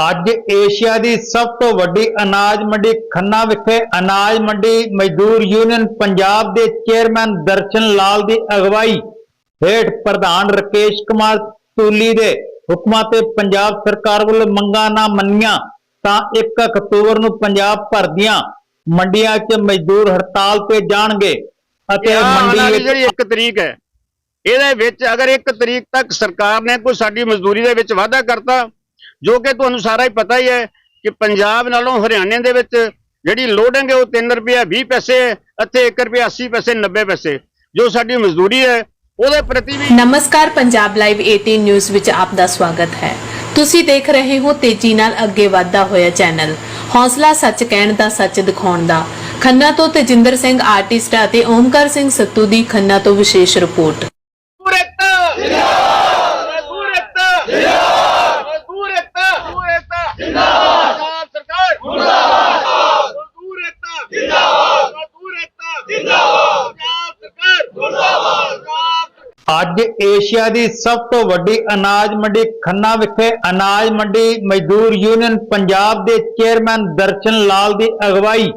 ਅੱਜ ਏਸ਼ੀਆ ਦੀ ਸਭ ਤੋਂ ਵੱਡੀ ਅਨਾਜ ਮੰਡੀ ਖੰਨਾ ਵਿਖੇ ਅਨਾਜ ਮੰਡੀ ਮਜ਼ਦੂਰ ਯੂਨੀਅਨ ਪੰਜਾਬ ਦੇ ਚੇਅਰਮੈਨ ਦਰਸ਼ਨ ਲਾਲ ਦੀ ਅਗਵਾਈ ਹੇਠ ਪ੍ਰਧਾਨ ਰਕੇਸ਼ ਕੁਮਾਰ ਤੂਲੀ ਦੇ ਹੁਕਮਾਂ ਤੇ ਪੰਜਾਬ ਸਰਕਾਰ ਵੱਲੋਂ ਮੰਗਾਂ ਨਾ ਮੰਨੀਆਂ ਤਾਂ 1 ਅਕਤੂਬਰ ਨੂੰ ਪੰਜਾਬ ਭਰ ਦੀਆਂ ਮੰਡੀਆਂ 'ਚ ਮਜ਼ਦੂਰ ਹੜਤਾਲ ਤੇ ਜਾਣਗੇ ਅਤੇ ਮੰਡੀ ਵਿੱਚ ਜਿਹੜੀ 1 ਤਰੀਕ ਹੈ ਇਹਦੇ ਵਿੱਚ ਅਗਰ 1 ਤਰੀਕ ਤੱਕ ਸਰਕਾਰ ਨੇ ਕੋਈ ਸਾਡੀ ਮਜ਼ਦੂਰੀ ਦੇ ਵਿੱਚ ਵਾਅਦਾ ਕਰਤਾ ਜੋ ਕਿ ਤੁਹਾਨੂੰ ਸਾਰਾ ਹੀ ਪਤਾ ਹੀ ਹੈ ਕਿ ਪੰਜਾਬ ਨਾਲੋਂ ਹਰਿਆਣੇ ਦੇ ਵਿੱਚ ਜਿਹੜੀ ਲੋਡਿੰਗ ਹੈ ਉਹ 3 ਰੁਪਏ 20 ਪੈਸੇ ਹੈ ਅਤੇ 1 ਰੁਪਏ 80 ਪੈਸੇ 90 ਪੈਸੇ। ਜੋ ਸਾਡੀ ਮਜ਼ਦੂਰੀ ਹੈ, ਉਹਦੇ ਪ੍ਰਤੀ ਵੀ ਨਮਸਕਾਰ, ਪੰਜਾਬ ਲਾਈਵ 18 ਨਿਊਜ਼ ਵਿੱਚ ਆਪ ਦਾ ਸਵਾਗਤ ਹੈ। ਤੁਸੀਂ ਦੇਖ ਰਹੇ ਹੋ ਤੇਜ਼ੀ ਨਾਲ ਅੱਗੇ ਵਧਦਾ ਹੋਇਆ ਚੈਨਲ। ਹੌਸਲਾ ਸੱਚ ਕਹਿਣ ਦਾ, ਸੱਚ ਦਿਖਾਉਣ ਦਾ। ਖੰਨਾ ਤੋਂ ਤੇਜਿੰਦਰ ਸਿੰਘ ਆਰਟਿਸਟ ਅਤੇ ਓਮਕਾਰ ਸਿੰਘ ਸੱਤੂ ਦੀ ਖੰਨਾ ਤੋਂ ਵਿਸ਼ੇਸ਼ ਰਿਪੋਰਟ ਮਜ਼ਦੂਰ ਏਕਤਾ ਜਿੰਦਾਬਾਦ ਮਜ਼ਦੂਰ ਏਕਤਾ ਜਿੰਦਾਬਾਦ ਮਜ਼ਦੂਰ ਏਕਤਾ ਮਜ਼ਦੂਰ ਏਕਤਾ ਜਿੰਦਾਬਾਦ ਪੰਜਾਬ ਸਰਕਾਰ ਮੁਰਦਾਬਾਦ ਮਜ਼ਦੂਰ ਏਕਤਾ ਜਿੰਦਾਬਾਦ ਮਜ਼ਦੂਰ ਏਕਤਾ ਜਿੰਦਾਬਾਦ ਪੰਜਾਬ ਸਰਕਾਰ ਮੁਰਦਾਬਾਦ ਪੰਜਾਬ ਅੱਜ ਏਸ਼ੀਆ ਦੀ ਸਭ ਤੋਂ ਵੱਡੀ ਅਨਾਜ ਮੰਡੀ ਖੰਨਾ ਵਿਖੇ ਅਨਾਜ ਮੰਡੀ ਮਜ਼ਦੂਰ ਯੂਨੀਅਨ ਪੰਜਾਬ ਦੇ ਚੇਅਰਮੈਨ ਦਰਸ਼ਨ ਲਾਲ ਦੀ ਅਗਵਾਈ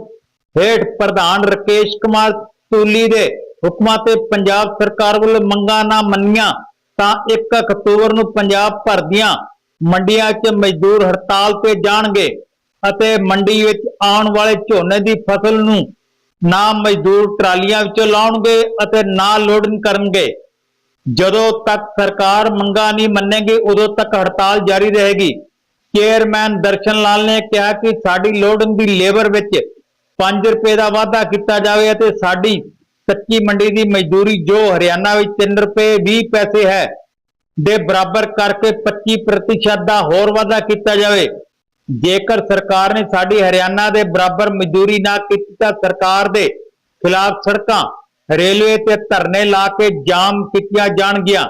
ਹੇਠ ਪ੍ਰਧਾਨ ਰਕੇਸ਼ ਕੁਮਾਰ ਤੂਲੀ ਦੇ ਹੁਕਮਾਂ ਤੇ ਪੰਜਾਬ ਸਰਕਾਰ ਵੱਲੋਂ ਮੰਗਾਂ ਨਾ ਮੰਨੀਆਂ ਤਾਂ 1 ਅਕਤੂਬਰ ਨੂੰ ਪੰਜਾਬ ਭਰ ਦੀਆਂ ਮੰਡੀਆਂ 'ਚ ਮਜ਼ਦੂਰ ਹੜਤਾਲ ਤੇ ਜਾਣਗੇ ਅਤੇ ਮੰਡੀ ਵਿੱਚ ਆਉਣ ਵਾਲੇ ਝੋਨੇ ਦੀ ਫਸਲ ਨੂੰ ਨਾ ਮਜ਼ਦੂਰ ਟਰਾਲੀਆਂ ਵਿੱਚੋਂ ਲਾਉਣਗੇ ਅਤੇ ਨਾ ਲੋਡਿੰਗ ਕਰਨਗੇ। ਜਦੋਂ ਤੱਕ ਸਰਕਾਰ ਮੰਗਾਂ ਨਹੀਂ ਮੰਨੇਗੀ, ਉਦੋਂ ਤੱਕ ਹੜਤਾਲ ਜਾਰੀ ਰਹੇਗੀ। ਚੇਅਰਮੈਨ ਦਰਸ਼ਨ ਲਾਲ ਨੇ ਕਿਹਾ ਕਿ ਸਾਡੀ ਲੋਡਿੰਗ ਲੇਬਰ ਵਿੱਚ 5 ਰੁਪਏ ਦਾ ਵਾਧਾ ਕੀਤਾ ਜਾਵੇ ਅਤੇ ਸਾਡੀ ਕੱਚੀ ਮੰਡੀ ਦੀ ਮਜ਼ਦੂਰੀ, ਜੋ ਹਰਿਆਣਾ ਵਿੱਚ 3 ਰੁਪਏ 20 ਪੈਸੇ ਹੈ, ਦੇ ਬਰਾਬਰ ਕਰਕੇ 25% ਦਾ ਹੋਰ ਵਾਧਾ ਕੀਤਾ ਜਾਵੇ। ਜੇਕਰ ਸਰਕਾਰ ਨੇ ਸਾਡੀ ਹਰਿਆਣਾ ਦੇ ਬਰਾਬਰ ਮਜ਼ਦੂਰੀ ਨਾ ਕੀਤੀ ਤਾਂ ਸਰਕਾਰ ਦੇ ਖਿਲਾਫ ਸੜਕਾਂ ਰੇਲਵੇ ਤੇ ਧਰਨੇ ਲਾ ਕੇ ਜਾਮ ਕੀਤੀਆਂ ਜਾਣਗੀਆਂ।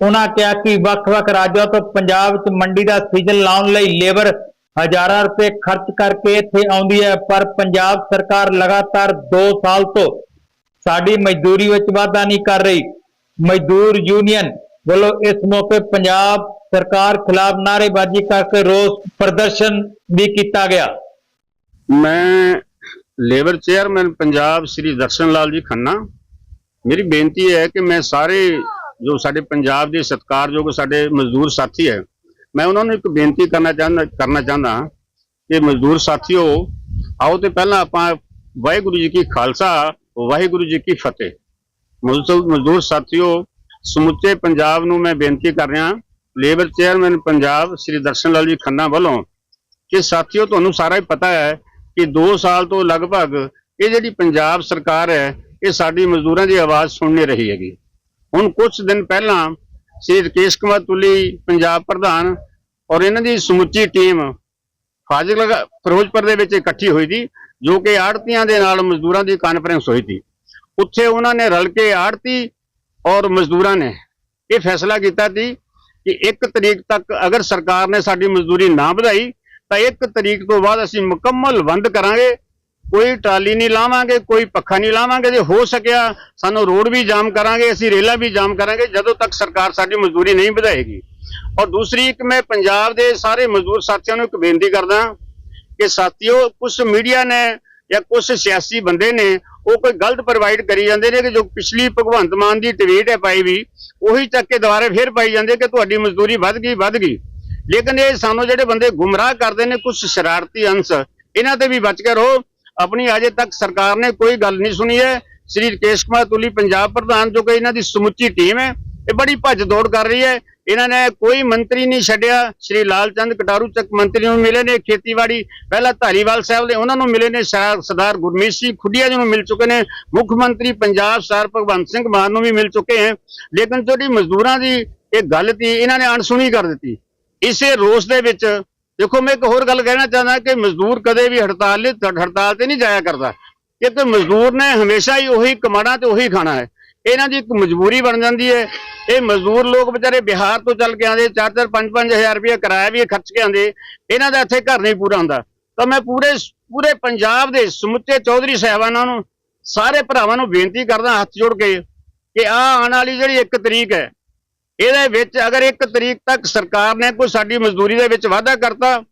ਉਹਨਾਂ ਕਿਹਾ ਕਿ ਵੱਖ-ਵੱਖ ਰਾਜਾਂ ਤੋਂ ਪੰਜਾਬ ਵਿੱਚ ਮੰਡੀ ਦਾ ਸੀਜ਼ਨ ਲਾਉਣ ਲਈ ਲੇਬਰ ਹਜ਼ਾਰਾਂ ਰੁਪਏ ਖਰਚ ਕਰਕੇ ਇੱਥੇ ਆਉਂਦੀ ਹੈ, ਪਰ ਪੰਜਾਬ ਸਰਕਾਰ ਲਗਾਤਾਰ 2 ਸਾਲ ਤੋਂ ਸਾਡੀ ਮਜ਼ਦੂਰੀ ਵਿੱਚ ਵਾਧਾ ਨਹੀਂ ਕਰ ਰਹੀ। ਮਜ਼ਦੂਰ ਯੂਨੀਅਨ ਵੱਲੋਂ ਇਸ ਮੌਕੇ ਪੰਜਾਬ ਸਰਕਾਰ ਖਿਲਾਫ ਨਾਅਰੇਬਾਜ਼ੀ ਕਰਕੇ ਰੋਸ ਪ੍ਰਦਰਸ਼ਨ ਵੀ ਕੀਤਾ ਗਿਆ। ਮੈਂ ਲੇਬਰ ਚੇਅਰਮੈਨ ਪੰਜਾਬ ਸ੍ਰੀ ਦਰਸ਼ਨ ਲਾਲ ਜੀ ਖੰਨਾ, ਮੇਰੀ ਬੇਨਤੀ ਹੈ ਕਿ ਮੈਂ ਸਾਰੇ ਜੋ ਸਾਡੇ ਪੰਜਾਬ ਦੇ ਸਤਿਕਾਰਯੋਗ ਸਾਡੇ ਮਜ਼ਦੂਰ ਸਾਥੀ ਹੈ, ਮੈਂ ਉਹਨਾਂ ਨੂੰ ਇੱਕ ਬੇਨਤੀ ਕਰਨਾ ਚਾਹੁੰਦਾ ਕਰਨਾ ਚਾਹੁੰਦਾ ਕਿ ਮਜ਼ਦੂਰ ਸਾਥੀਓ, ਆਓ ਤੇ ਪਹਿਲਾਂ ਆਪਾਂ ਵਾਹਿਗੁਰੂ ਜੀ ਕੀ ਖਾਲਸਾ, ਵਾਹਿਗੁਰੂ ਜੀ ਕੀ ਫਤਿਹ। ਮਜ਼ਦੂਰ ਸਾਥੀਓ, ਸਮੁੱਚੇ ਪੰਜਾਬ ਨੂੰ ਮੈਂ ਬੇਨਤੀ ਕਰ ਰਿਹਾ, ਲੇਬਰ ਚੇਅਰਮੈਨ ਪੰਜਾਬ ਸ੍ਰੀ ਦਰਸ਼ਨ ਲਾਲ ਜੀ ਖੰਨਾ ਵੱਲੋਂ ਕਿ ਸਾਥੀਓ, ਤੁਹਾਨੂੰ ਸਾਰਾ ਹੀ ਪਤਾ ਹੈ ਕਿ 2 ਸਾਲ ਤੋਂ ਲਗਭਗ ਇਹ ਜਿਹੜੀ ਪੰਜਾਬ ਸਰਕਾਰ ਹੈ, ਇਹ ਸਾਡੀ ਮਜ਼ਦੂਰਾਂ ਦੀ ਆਵਾਜ਼ ਸੁਣ ਨਹੀਂ ਰਹੀ ਹੈਗੀ। ਹੁਣ ਕੁਝ ਦਿਨ ਪਹਿਲਾਂ ਸ੍ਰੀ ਰਕੇਸ਼ ਕੁਮਾਰ ਤੁਲੀ, ਪੰਜਾਬ ਪ੍ਰਧਾਨ ਔਰ ਇਹਨਾਂ ਦੀ ਸਮੁੱਚੀ ਟੀਮ ਫਾਜ਼ਿਲਕਾ, ਫਿਰੋਜ਼ਪੁਰ ਦੇ ਵਿੱਚ ਇਕੱਠੀ ਹੋਈ ਸੀ, ਜੋ ਕਿ ਆੜਤੀਆਂ ਦੇ ਨਾਲ ਮਜ਼ਦੂਰਾਂ ਦੀ ਕਾਨਫਰੰਸ ਹੋਈ ਸੀ। ਉੱਥੇ ਉਹਨਾਂ ਨੇ ਰਲ ਕੇ ਆੜਤੀ ਔਰ ਮਜ਼ਦੂਰਾਂ ਨੇ ਇਹ ਫੈਸਲਾ ਕੀਤਾ ਸੀ ਕਿ 1 ਤਰੀਕ ਤੱਕ ਅਗਰ ਸਰਕਾਰ ਨੇ ਸਾਡੀ ਮਜ਼ਦੂਰੀ ਨਾ ਵਧਾਈ ਤਾਂ 1 ਤਰੀਕ ਤੋਂ ਬਾਅਦ ਅਸੀਂ ਮੁਕੰਮਲ ਬੰਦ ਕਰਾਂਗੇ। ਕੋਈ ਟਰਾਲੀ ਨਹੀਂ ਲਾਵਾਂਗੇ, ਕੋਈ ਪੱਖਾ ਨਹੀਂ ਲਾਵਾਂਗੇ। ਜੇ ਹੋ ਸਕਿਆ, ਸਾਨੂੰ ਰੋਡ ਵੀ ਜਾਮ ਕਰਾਂਗੇ, ਅਸੀਂ ਰੇਲਾਂ ਵੀ ਜਾਮ ਕਰਾਂਗੇ, ਜਦੋਂ ਤੱਕ ਸਰਕਾਰ ਸਾਡੀ ਮਜ਼ਦੂਰੀ ਨਹੀਂ ਵਧਾਏਗੀ। ਔਰ ਦੂਸਰੀ, ਇੱਕ ਮੈਂ ਪੰਜਾਬ ਦੇ ਸਾਰੇ ਮਜ਼ਦੂਰ ਸਾਥੀਆਂ ਨੂੰ ਇੱਕ ਬੇਨਤੀ ਕਰਦਾ ਕਿ ਸਾਥੀਓ ਕੁਝ ਮੀਡੀਆ ਨੇ ਜਾਂ ਕੁਝ ਸਿਆਸੀ ਬੰਦੇ ਨੇ ਉਹ ਕੋਈ ਗਲਤ ਪ੍ਰੋਵਾਈਡ ਕਰੀ ਜਾਂਦੇ ਨੇ ਕਿ ਜੋ ਪਿਛਲੀ ਭਗਵੰਤ ਮਾਨ ਦੀ ਟਵੀਟ ਹੈ ਪਾਈ ਵੀ, ਉਹੀ ਚੱਕ ਕੇ ਦੁਬਾਰੇ ਫੇਰ ਪਾਈ ਜਾਂਦੇ ਕਿ ਤੁਹਾਡੀ ਮਜ਼ਦੂਰੀ ਵੱਧ ਗਈ ਵੱਧ ਗਈ। ਲੇਕਿਨ ਇਹ ਸਾਨੂੰ ਜਿਹੜੇ ਬੰਦੇ ਗੁੰਮਰਾਹ ਕਰਦੇ ਨੇ ਕੁਝ ਸ਼ਰਾਰਤੀ ਅੰਸ਼, ਇਹਨਾਂ ਤੇ ਵੀ ਬਚ ਕੇ ਰਹੋ। ਆਪਣੀ ਅਜੇ ਤੱਕ ਸਰਕਾਰ ਨੇ ਕੋਈ ਗੱਲ ਨਹੀਂ ਸੁਣੀ ਹੈ। ਸ੍ਰੀ ਰਕੇਸ਼ ਕੁਮਾਰ ਤੁਲੀ ਪੰਜਾਬ ਪ੍ਰਧਾਨ, ਜੋ ਕਿ ਇਹਨਾਂ ਦੀ ਸਮੁੱਚੀ ਟੀਮ ਹੈ, ਇਹ ਬੜੀ ਭੱਜ ਦੌੜ ਕਰ ਰਹੀ ਹੈ। ਇਹਨਾਂ ਨੇ ਕੋਈ ਮੰਤਰੀ ਨਹੀਂ ਛੱਡਿਆ। ਸ੍ਰੀ ਲਾਲ ਚੰਦ ਕਟਾਰੂ ਚੱਕ ਮੰਤਰੀ ਨੂੰ ਮਿਲੇ ਨੇ ਖੇਤੀਬਾੜੀ। ਪਹਿਲਾਂ ਧਾਰੀਵਾਲ ਸਾਹਿਬ ਦੇ ਉਹਨਾਂ ਨੂੰ ਮਿਲੇ ਨੇ ਸਰ- ਸਰਦਾਰ ਗੁਰਮੀਤ ਸਿੰਘ ਖੁੱਡੀਆ ਜੀ ਨੂੰ ਮਿਲ ਚੁੱਕੇ ਨੇ। ਮੁੱਖ ਮੰਤਰੀ ਪੰਜਾਬ ਸਰ ਭਗਵੰਤ ਸਿੰਘ ਮਾਨ ਨੂੰ ਵੀ ਮਿਲ ਚੁੱਕੇ ਹੈ। ਲੇਕਿਨ ਜਿਹੜੀ ਮਜ਼ਦੂਰਾਂ ਦੀ ਇਹ ਗੱਲ ਤੀ ਇਹਨਾਂ ਨੇ ਅਣਸੁਣੀ ਕਰ ਦਿੱਤੀ। ਇਸੇ ਰੋਸ ਦੇ ਵਿੱਚ, ਦੇਖੋ ਮੈਂ ਇੱਕ ਹੋਰ ਗੱਲ ਕਹਿਣਾ ਚਾਹੁੰਦਾ ਕਿ ਮਜ਼ਦੂਰ ਕਦੇ ਵੀ ਹੜਤਾਲ ਲਈ, ਹੜਤਾਲ ਤੇ ਨਹੀਂ ਜਾਇਆ ਕਰਦਾ। ਕਿਉਂਕਿ ਮਜ਼ਦੂਰ ਨੇ ਹਮੇਸ਼ਾ ਹੀ ਉਹੀ ਕਮਾਣਾ ਤੇ ਉਹੀ ਖਾਣਾ ਹੈ। ਇਹਨਾਂ ਦੀ ਇੱਕ ਮਜਬੂਰੀ ਬਣ ਜਾਂਦੀ ਹੈ। ਇਹ ਮਜ਼ਦੂਰ ਲੋਕ ਵਿਚਾਰੇ ਬਿਹਾਰ ਤੋਂ ਚੱਲ ਕੇ ਆਉਂਦੇ 4-4 5-5 ਹਜ਼ਾਰ ਰੁਪਏ ਕਿਰਾਇਆ ਵੀ ਖਰਚ ਕੇ ਆਉਂਦੇ। ਇਹਨਾਂ ਦਾ ਇੱਥੇ ਘਰ ਨਹੀਂ ਪੂਰਾ ਹੁੰਦਾ। ਤਾਂ ਮੈਂ ਪੂਰੇ ਪੂਰੇ ਪੰਜਾਬ ਦੇ ਸਮੁੱਚੇ ਚੌਧਰੀ ਸਾਹਿਬਾਨਾਂ ਨੂੰ, ਸਾਰੇ ਭਰਾਵਾਂ ਨੂੰ ਬੇਨਤੀ ਕਰਦਾ, ਹੱਥ ਜੋੜ ਕੇ, ਕਿ ਆ ਆਉਣ ਵਾਲੀ ਜਿਹੜੀ 1 ਤਰੀਕ ਹੈ ਇਹਦੇ ਵਿੱਚ ਅਗਰ ਇੱਕ ਤਰੀਕ ਤੱਕ ਸਰਕਾਰ ਨੇ ਕੋਈ ਸਾਡੀ ਮਜ਼ਦੂਰੀ ਦੇ ਵਿੱਚ ਵਾਅਦਾ ਕਰਤਾ,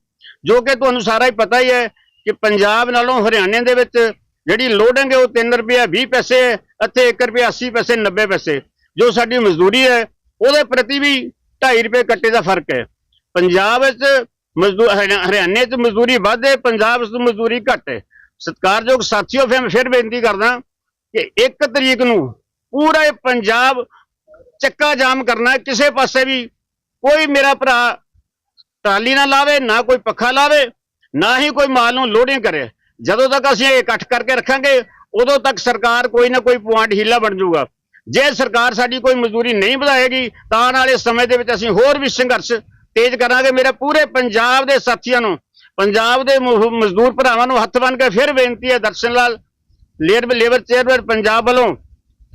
ਜੋ ਕਿ ਤੁਹਾਨੂੰ ਸਾਰਾ ਹੀ ਪਤਾ ਹੀ ਹੈ ਕਿ ਪੰਜਾਬ ਨਾਲੋਂ ਹਰਿਆਣੇ ਦੇ ਵਿੱਚ ਜਿਹੜੀ ਲੋਡਿੰਗ ਹੈ ਉਹ 3 ਰੁਪਏ 20 ਪੈਸੇ ਹੈ ਅਤੇ 1 ਰੁਪਏ 80 ਪੈਸੇ 90 ਪੈਸੇ। ਜੋ ਸਾਡੀ ਮਜ਼ਦੂਰੀ ਹੈ, ਉਹਦੇ ਪ੍ਰਤੀ ਵੀ 2.5 ਰੁਪਏ ਕੱਟੇ ਦਾ ਫ਼ਰਕ ਹੈ। ਪੰਜਾਬ ਵਿੱਚ ਮਜ਼ਦੂਰ ਹਰਿਆ- ਹਰਿਆਣੇ 'ਚ ਮਜ਼ਦੂਰੀ ਵੱਧ ਹੈ, ਪੰਜਾਬ 'ਚ ਮਜ਼ਦੂਰੀ ਘੱਟ ਹੈ। ਸਤਿਕਾਰਯੋਗ ਸਾਥੀਓ, ਫਿਰ ਮੈਂ ਫਿਰ ਬੇਨਤੀ ਕਰਦਾ ਕਿ 1 ਤਰੀਕ ਨੂੰ ਪੂਰਾ ਪੰਜਾਬ ਚੱਕਾ ਜਾਮ ਕਰਨਾ ਕਿਸੇ ਪਾਸੇ ਵੀ। ਕੋਈ ਮੇਰਾ ਭਰਾ ਟਰਾਲੀ ਨਾ ਲਾਵੇ, ਨਾ ਕੋਈ ਪੱਖਾ ਲਾਵੇ, ਨਾ ਹੀ ਕੋਈ ਮਾਲ ਨੂੰ ਲੋਡਿੰਗ ਕਰੇ। ਜਦੋਂ ਤੱਕ ਅਸੀਂ ਇਹ ਇਕੱਠ ਕਰਕੇ ਰੱਖਾਂਗੇ, ਉਦੋਂ ਤੱਕ ਸਰਕਾਰ ਕੋਈ ਨਾ ਕੋਈ ਪੁਆਇੰਟ ਹੀਲਾ ਬਣ ਜਾਊਗਾ। ਜੇ ਸਰਕਾਰ ਸਾਡੀ ਕੋਈ ਮਜ਼ਦੂਰੀ ਨਹੀਂ ਵਧਾਏਗੀ, ਤਾਂ ਆਉਣ ਵਾਲੇ ਸਮੇਂ ਦੇ ਵਿੱਚ ਅਸੀਂ ਹੋਰ ਵੀ ਸੰਘਰਸ਼ ਤੇਜ਼ ਕਰਾਂਗੇ। ਮੇਰੇ ਪੂਰੇ ਪੰਜਾਬ ਦੇ ਸਾਥੀਆਂ ਨੂੰ, ਪੰਜਾਬ ਦੇ ਮਜ਼ਦੂਰ ਭਰਾਵਾਂ ਨੂੰ ਹੱਥ ਬੰਨ੍ਹ ਕੇ ਫਿਰ ਬੇਨਤੀ ਹੈ, Darshan Lal labour labour chairman Punjab ਵੱਲੋਂ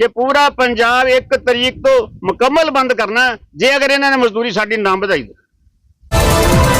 ਕਿ ਪੂਰਾ ਪੰਜਾਬ ਇੱਕ ਤਰੀਕ ਤੋਂ ਮੁਕੰਮਲ ਬੰਦ ਕਰਨਾ ਜੇ ਅਗਰ ਇਹਨਾਂ ਨੇ ਮਜ਼ਦੂਰੀ ਸਾਡੀ ਨਾ ਵਧਾਈ ਤਾਂ।